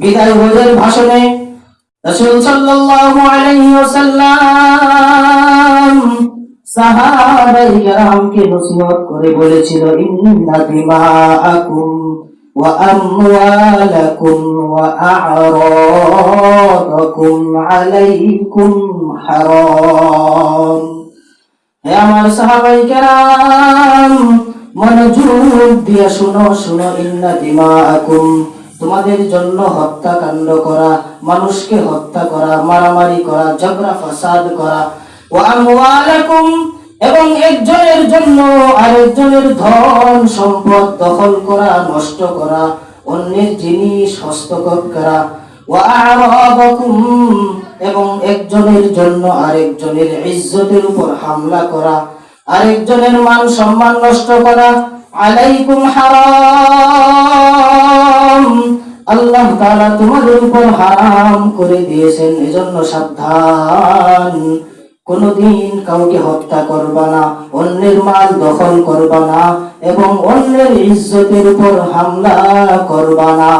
বিদায় হজের ভাষণে রাসূল সাল্লাল্লাহু আলাইহি ওয়াসাল্লাম সাহাবায়ে নসিহত করে বলেছিল, ইন্না দিমাআকুম ওয়া আমওয়ালাকুম ওয়া আ'রাদাকুম আলাইকুম হারাম। হে আমার সাহাবাই কেরাম মনোযোগ দিয়ে শুনো শুনো, ইন্না দিমাআকুম তোমাদের জন্য হত্যাকাণ্ড করা, মানুষকে হত্যা করা, মারামারি করা, ঝগড়া, ফাসাদ করা। এবং একজনের জন্য আরেকজনের ধন সম্পদ দখল করা, নষ্ট করা, অন্যের জিনিস হস্তক্ষেপ করা। এবং একজনের জন্য আরেকজনের ইজ্জতের উপর হামলা করা। আরেকজনের মান সম্মান নষ্ট করা। আলাইকুম হারাম। আল্লাহ তালা তোমাদের উপর হারাম করে দিয়েছেন, এজন্য সাবধান। কোনদিন কাউকে হত্যা করবা না, অন্যের মাল দখল করবা না, এবং অন্যের ইজ্জতের উপর হামলা করবা না।